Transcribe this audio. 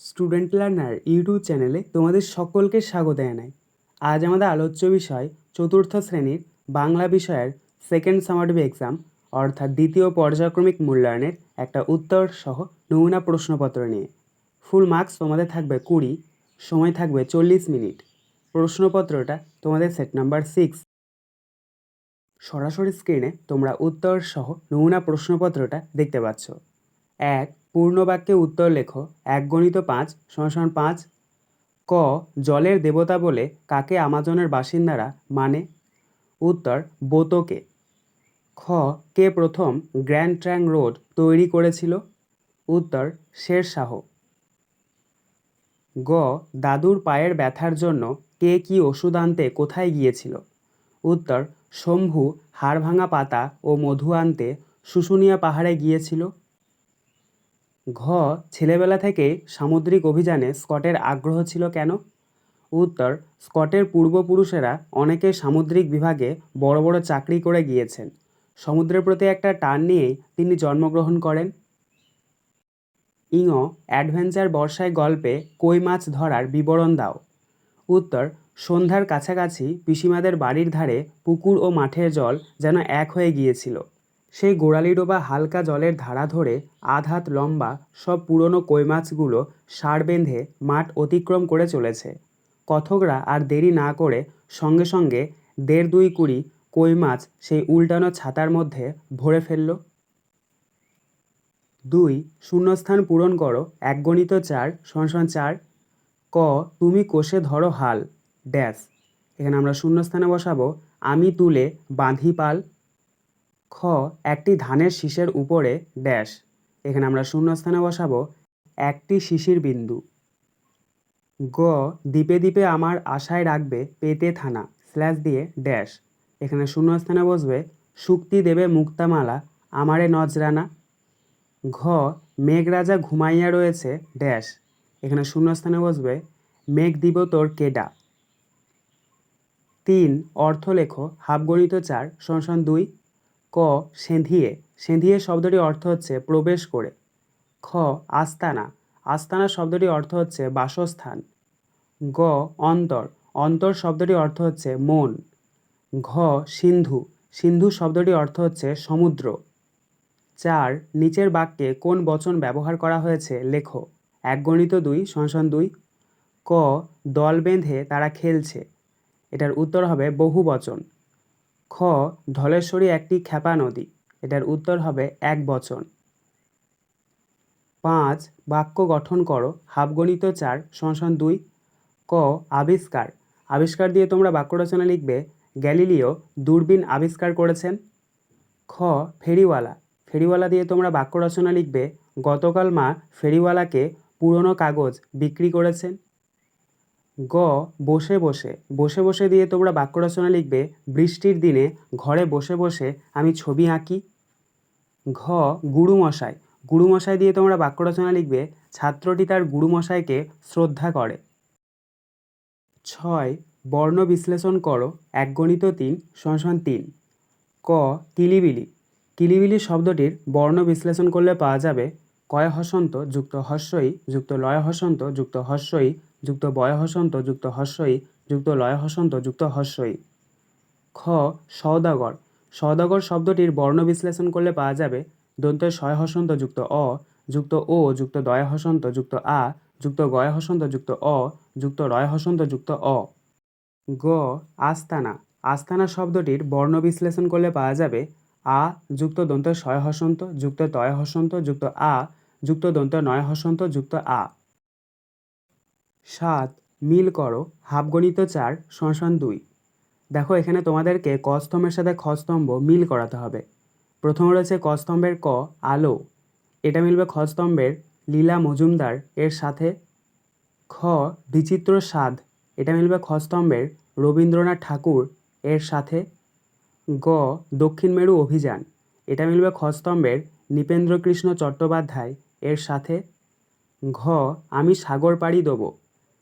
Student learner YouTube চ্যানেলে তোমাদের সকলকে স্বাগত জানাই। আজ আমাদের আলোচ্য বিষয় চতুর্থ শ্রেণির বাংলা বিষয়ের সেকেন্ড সামারটিভ এক্সাম অর্থাৎ দ্বিতীয় পর্যায়ক্রমিক মূল্যায়নের একটা উত্তর সহ নমুনা প্রশ্নপত্র নিয়ে। ফুল মার্কস তোমাদের থাকবে কুড়ি, সময় থাকবে চল্লিশ মিনিট। প্রশ্নপত্রটা তোমাদের সেট নাম্বার সিক্স সরাসরি স্ক্রিনে তোমরা উত্তর সহ নমুনা প্রশ্নপত্রটা দেখতে পাচ্ছ। এক পূর্ণ বাক্যে উত্তর লেখো। এক গণিত পাঁচ সমান পাঁচ। ক, জলের দেবতা বলে কাকে আমাজনের বাসিন্দারা মানে? উত্তর, বোতকে। খ, কে প্রথম গ্র্যান্ড ট্র্যাং রোড তৈরি করেছিল? উত্তর, শেরশাহ। গ, দাদুর পায়ের ব্যথার জন্য কে কি ওষুধ আনতে কোথায় গিয়েছিল? উত্তর, শম্ভু হাড়ভাঙা পাতা ও মধু আনতে শুশুনিয়া পাহাড়ে গিয়েছিল? ঘ, ছেলেবেলা থেকে সামুদ্রিক অভিযানে স্কটের আগ্রহ ছিল কেন? উত্তর, স্কটের পূর্বপুরুষেরা অনেকে সামুদ্রিক বিভাগে বড় বড় চাকরি করে গিয়েছেন। সমুদ্রের প্রতি একটা টান নিয়েই তিনি জন্মগ্রহণ করেন। ইঙ, অ্যাডভেঞ্চার বর্ষায় গল্পে কই মাছ ধরার বিবরণ দাও। উত্তর, সন্ধ্যার কাছাকাছি পিসিমাদের বাড়ির ধারে পুকুর ও মাঠের জল যেন এক হয়ে গিয়েছিল। সেই গোড়ালি ডোবা হালকা জলের ধারা ধরে আধ হাত লম্বা সব পুরনো কই মাছগুলো সার বেঁধে মাঠ অতিক্রম করে চলেছে। কথকরা আর দেরি না করে সঙ্গে সঙ্গে দেড় দুই কুড়ি কই মাছ সেই উল্টানো ছাতার মধ্যে ভরে ফেলল। দুই, শূন্যস্থান পূরণ করো এক গণিত চার সমান চার। ক, তুমি কোষে ধরো হাল, ড্যাশ। এখানে আমরা শূন্যস্থানে বসাবো, আমি তুলে বাঁধি পাল। খ, একটি ধানের শীষের উপরে ড্যাশ এখানে আমরা শূন্যস্থানে বসাবো, একটি শিশির বিন্দু। গ, দ্বীপে দ্বীপে আমার আশায় রাখবে পেতে থানা, স্ল্যাশ দিয়ে ড্যাশ। এখানে শূন্যস্থানে বসবে শুক্তি দেবে মুক্তামালা, আমারে নজরানা। ঘ, মেঘরাজা ঘুমাইয়া রয়েছে, ড্যাশ। এখানে শূন্যস্থানে বসবে, মেঘ দিব তোর কেডা? তিন অর্থ লেখো হাফগণিত চার সংসন দুই ক সেঁধিয়ে। সেঁধিয়ে শব্দটির অর্থ হচ্ছে প্রবেশ করে। খ আস্তানা। আস্তানা শব্দটির অর্থ হচ্ছে বাসস্থান। গ অন্তর। অন্তর শব্দটির অর্থ হচ্ছে মন। ঘ সিন্ধু। সিন্ধু শব্দটির অর্থ হচ্ছে সমুদ্র। চার নিচের বাক্যে কোন বচন ব্যবহার করা হয়েছে লেখো। এক গণিত দুই সংসন দুই। ক দল বেঁধে তারা খেলছে। এটার উত্তর হবে বহু বচন খ, ধলেশ্বরী একটি ক্ষেপা নদী। এটার উত্তর হবে এক বচন। পাঁচ, বাক্য গঠন করো, হাফগণিত চার সংসন দুই। ক, আবিষ্কার। আবিষ্কার দিয়ে তোমরা বাক্য রচনা লিখবে, গ্যালিলিও দূরবীন আবিষ্কার করেছেন। খ, ফেরিওয়ালা। ফেরিওয়ালা দিয়ে তোমরা বাক্য রচনা লিখবে, গতকাল মা ফেরিওয়ালাকে পুরনো কাগজ বিক্রি করেছেন। গ, বসে বসে। বসে বসে দিয়ে তোমরা বাক্য রচনা লিখবে, বৃষ্টির দিনে ঘরে বসে বসে আমি ছবি আঁকি। ঘ, গুরুমশাই। গুরুমশাই দিয়ে তোমরা বাক্য রচনা লিখবে, ছাত্রটি তার গুরুমশাইকে শ্রদ্ধা করে। ছয়, বর্ণ বিশ্লেষণ করো এক গণিত তিন সংসন তিন। ক, কিলিবিলি। কিলিবিলি শব্দটির বর্ণ বিশ্লেষণ করলে পাওয়া যাবে, কয় হসন্ত যুক্ত হস্যই যুক্ত লয় হসন্ত যুক্ত হস্যই যুক্ত বয় হসন্ত, যুক্ত হস্যই যুক্ত লয় হসন্ত, যুক্ত হস্যই খ, সওদাগর। সওদাগর শব্দটির বর্ণ বিশ্লেষণ করলে পাওয়া যাবে দন্ত শয় হসন্ত, যুক্ত অ, যুক্ত ও, যুক্ত দয় হসন্ত, যুক্ত আ, যুক্ত গয় হসন্ত, যুক্ত অ, যুক্ত রয় হসন্ত, যুক্ত অ। গ, আস্তানা। আস্তানা শব্দটির বর্ণ বিশ্লেষণ করলে পাওয়া যাবে আ, যুক্ত দন্ত শয় হসন্ত, যুক্ত তয় হসন্ত, যুক্ত আ, যুক্ত দন্ত নয় হসন্ত, যুক্ত আ। সাত, মিল করো হাফ গণিত চার সংসন দুই। দেখো এখানে তোমাদেরকে ক স্তম্ভের সাথে খ স্তম্ভ মিল করাতে হবে। প্রথম রয়েছে ক স্তম্ভের ক, আলো। এটা মিলবে খ স্তম্ভের লীলা মজুমদার এর সাথে খ, বিচিত্র স্বাদ। এটা মিলবে খ স্তম্ভের রবীন্দ্রনাথ ঠাকুর এর সাথে গ, দক্ষিণ মেরু অভিযান। এটা মিলবে খ স্তম্ভের নৃপেন্দ্রকৃষ্ণ চট্টোপাধ্যায় এর সাথে ঘ, আমি সাগর পাড়ি দেবো।